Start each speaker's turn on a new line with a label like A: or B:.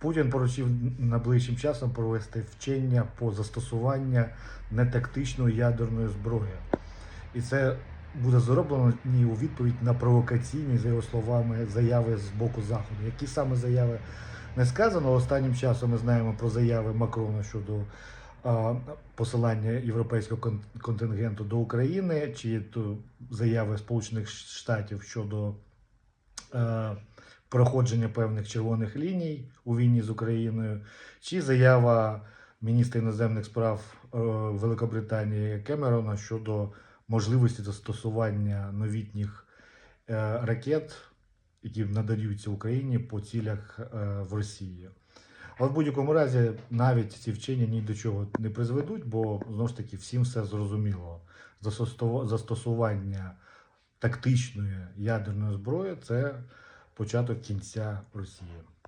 A: Путін поручив найближчим часом провести вчення по застосуванню нетактичної ядерної зброї. І це буде зроблено ні у відповідь на провокаційні, за його словами, заяви з боку Заходу. Які саме заяви не сказано. Останнім часом ми знаємо про заяви Макрона щодо посилання європейського контингенту до України, чи то заяви Сполучених Штатів щодо проходження певних червоних ліній у війні з Україною, чи заява міністра іноземних справ е, Великобританії Кемерона щодо можливості застосування новітніх е, ракет, які надаються Україні по цілях е, в Росії. Але в будь-якому разі навіть ці вчення ні до чого не призведуть, бо знову ж таки всім все зрозуміло. Застосування тактичної ядерної зброї це початок кінця Росії.